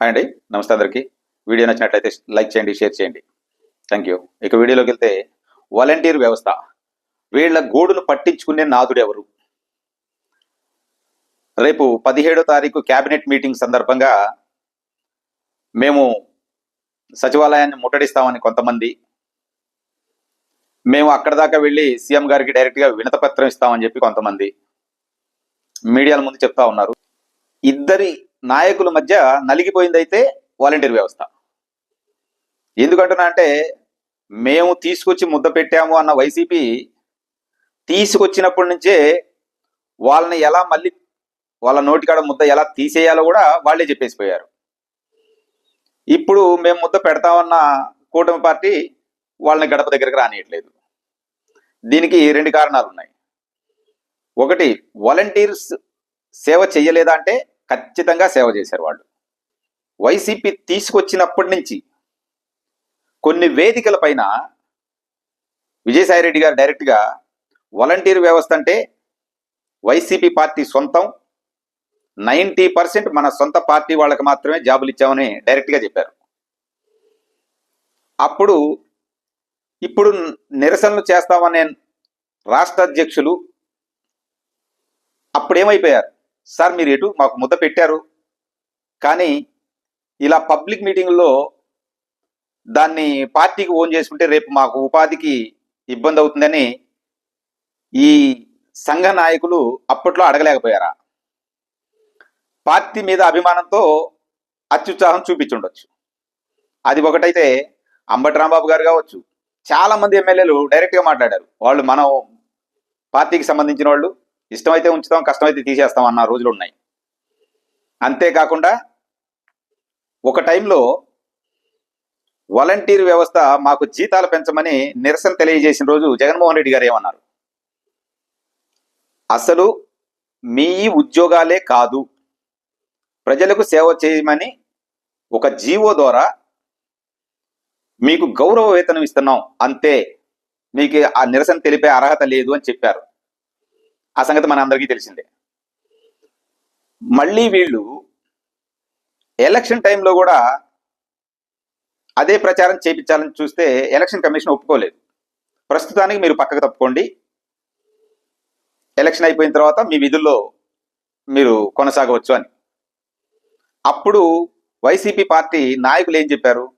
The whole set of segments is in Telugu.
హాయ్ అండి. నమస్తే అందరికీ. వీడియో నచ్చినట్లయితే లైక్ చేయండి షేర్ చేయండి. థ్యాంక్ యూ ఇక వీడియోలోకి వెళ్తే వాలంటీర్ వ్యవస్థ. వీళ్ళ గోడును పట్టించుకునే నాదుడు ఎవరు? రేపు పదిహేడో తారీఖు క్యాబినెట్ మీటింగ్ సందర్భంగా మేము సచివాలయాన్ని ముట్టడిస్తామని కొంతమంది. మేము అక్కడ దాకా వెళ్ళి సీఎం గారికి డైరెక్ట్గా వినతపత్రం ఇస్తామని చెప్పి కొంతమంది. మీడియాల ముందు చెప్తా ఉన్నారు. ఇద్దరి నాయకుల మధ్య నలిగిపోయిందైతే వాలంటీర్ వ్యవస్థ. ఎందుకంటున్నా అంటే మేము తీసుకొచ్చి ముద్ద పెట్టాము అన్న వైసీపీ తీసుకొచ్చినప్పటి నుంచే వాళ్ళని ఎలా మళ్ళీ వాళ్ళ నోటికాడ ముద్ద ఎలా తీసేయాలో కూడా వాళ్ళే చెప్పేసిపోయారు. ఇప్పుడు మేము ముద్ద పెడతామన్న కూటమి పార్టీ వాళ్ళని గడప దగ్గరికి రానియట్లేదు. దీనికి రెండు కారణాలు ఉన్నాయి ఒకటి వాలంటీర్స్ సేవ చేయలేదా అంటే ఖచ్చితంగా సేవ చేశారు వాళ్ళు. వైసీపీ తీసుకొచ్చినప్పటి నుంచి కొన్ని వేదికల పైన విజయసాయిరెడ్డి గారు డైరెక్ట్గా వాలంటీర్ వ్యవస్థ అంటే వైసీపీ పార్టీ సొంతం నైంటీ పర్సెంట్ మన సొంత పార్టీ వాళ్ళకి మాత్రమే జాబులు ఇచ్చామని డైరెక్ట్గా చెప్పారు. అప్పుడు ఇప్పుడు నిరసనలు చేస్తామనే రాష్ట్ర అధ్యక్షులు అప్పుడేమైపోయారు? సార్ మీరు ఎటు మాకు ముద్ద పెట్టారు. కానీ ఇలా పబ్లిక్ మీటింగ్లో దాన్ని పార్టీకి ఓన్ చేసుకుంటే రేపు మాకు ఉపాధికి ఇబ్బంది అవుతుందని ఈ సంఘ నాయకులు అప్పట్లో అడగలేకపోయారా. పార్టీ మీద అభిమానంతో అత్యుత్సాహం చూపించుండొచ్చు. అది ఒకటైతే అంబటి రాంబాబు గారు కావచ్చు. చాలా మంది ఎమ్మెల్యేలు డైరెక్ట్గా మాట్లాడారు. వాళ్ళు మనం పార్టీకి సంబంధించిన వాళ్ళు ఇష్టమైతే ఉంచుతాం కష్టమైతే తీసేస్తాం అన్న రోజులు ఉన్నాయి. అంతేకాకుండా ఒక టైంలో వాలంటీర్ వ్యవస్థ మాకు జీతాలు పెంచమని నిరసన తెలియజేసిన రోజు జగన్మోహన్ రెడ్డి గారు ఏమన్నారు? అసలు మీ ఉద్యోగాలే కాదు ప్రజలకు సేవ చేయమని ఒక జీవో ద్వారా మీకు గౌరవ వేతనం ఇస్తున్నాం అంతే. మీకు ఆ నిరసన తెలిపే అర్హత లేదు అని చెప్పారు. ఆ సంగతి మన అందరికీ తెలిసిందే. మళ్ళీ వీళ్ళు ఎలక్షన్ టైంలో కూడా అదే ప్రచారం చేపించాలని చూస్తే ఎలక్షన్ కమిషన్ ఒప్పుకోలేదు. ప్రస్తుతానికి మీరు పక్కకు తప్పుకోండి. ఎలక్షన్ అయిపోయిన తర్వాత మీ విధుల్లో మీరు కొనసాగవచ్చు అని. అప్పుడు వైసీపీ పార్టీ నాయకులు ఏం చెప్పారు?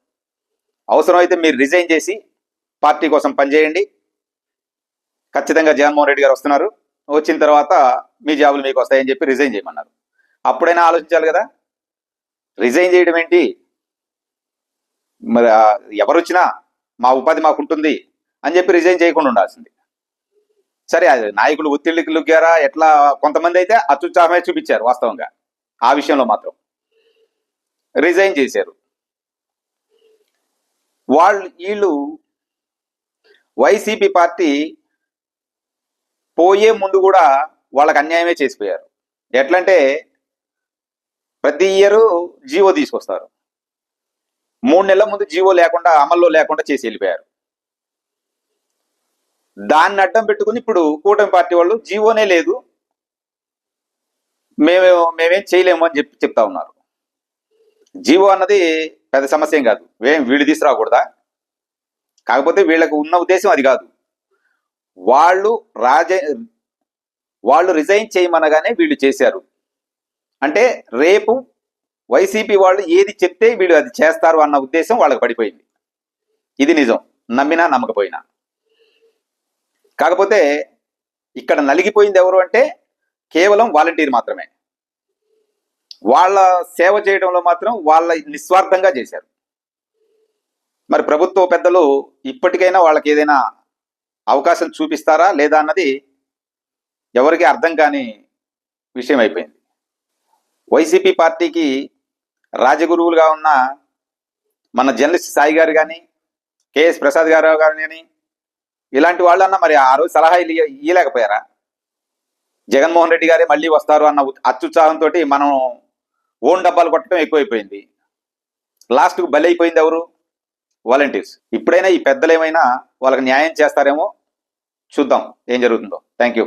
అవసరమైతే మీరు రిజైన్ చేసి పార్టీ కోసం పనిచేయండి. ఖచ్చితంగా జగన్మోహన్ రెడ్డి గారు వస్తున్నారు. వచ్చిన తర్వాత మీ జాబులు మీకు వస్తాయని చెప్పి రిజైన్ చేయమన్నారు. అప్పుడైనా ఆలోచించాలి కదా? రిజైన్ చేయడం ఏంటి? మరి ఎవరు వచ్చినా మా ఉపాధి మాకు ఉంటుంది అని చెప్పి రిజైన్ చేయకుండా ఉండాల్సింది. సరే అది నాయకులు ఒత్తిళ్ళకి లుగ్గారా ఎట్లా? కొంతమంది అయితే అత్యుత్సాహమే చూపించారు వాస్తవంగా. ఆ విషయంలో మాత్రం. రిజైన్ చేశారు. వాళ్ళు వీళ్ళు వైసీపీ పార్టీ పోయే ముందు కూడా వాళ్ళకి అన్యాయమే చేసిపోయారు. ఎట్లంటే ప్రతి ఇయర్ జీవో తీసుకొస్తారు. మూడు నెలల ముందు జీవో లేకుండా అమల్లో లేకుండా చేసి వెళ్ళిపోయారు. దాన్ని అడ్డం పెట్టుకుని ఇప్పుడు కూటమి పార్టీ వాళ్ళు జీవోనే లేదు. మేము మేమేం చేయలేము అని చెప్పి చెప్తా ఉన్నారు. జీవో అన్నది పెద్ద సమస్య ఏం కాదు. ఏం వీళ్ళు తీసుకురాకూడదా? కాకపోతే వీళ్ళకు ఉన్న ఉద్దేశం అది కాదు. వాళ్ళు రాజ వాళ్ళు రిజైన్ చేయమనగానే వీళ్ళు చేశారు. అంటే రేపు వైసీపీ వాళ్ళు ఏది చెప్తే వీళ్ళు అది చేస్తారు అన్న ఉద్దేశం వాళ్ళకి పడిపోయింది. ఇది నిజం. నమ్మినా నమ్మకపోయినా. కాకపోతే ఇక్కడ నలిగిపోయింది ఎవరు అంటే కేవలం వాలంటీర్ మాత్రమే. వాళ్ళ సేవ చేయడంలో మాత్రం వాళ్ళ నిస్వార్థంగా చేశారు. మరి ప్రభుత్వ పెద్దలు ఇప్పటికైనా వాళ్ళకి ఏదైనా అవకాశం చూపిస్తారా లేదా అన్నది ఎవరికి అర్థం కాని విషయం అయిపోయింది. వైసీపీ పార్టీకి రాజగురువులుగా ఉన్న మన జర్నలిస్ట్ సాయి గారు కానీ కేఎస్ ప్రసాద్ గారు కానీ ఇలాంటి వాళ్ళన్నా మరి ఆ రోజు సలహా ఇయ్యలేకపోయారా? జగన్మోహన్ రెడ్డి గారే మళ్ళీ వస్తారు అన్న అత్యుత్సాహంతో మనం ఓన్ డబ్బాలు కొట్టడం ఎక్కువైపోయింది. లాస్ట్కు బలైపోయింది ఎవరు? వాలంటీర్స్. ఇప్పుడైనా ఈ పెద్దలు ఏమైనా వాళ్ళకి న్యాయం చేస్తారేమో చూద్దాం ఏం జరుగుతుందో. Thank you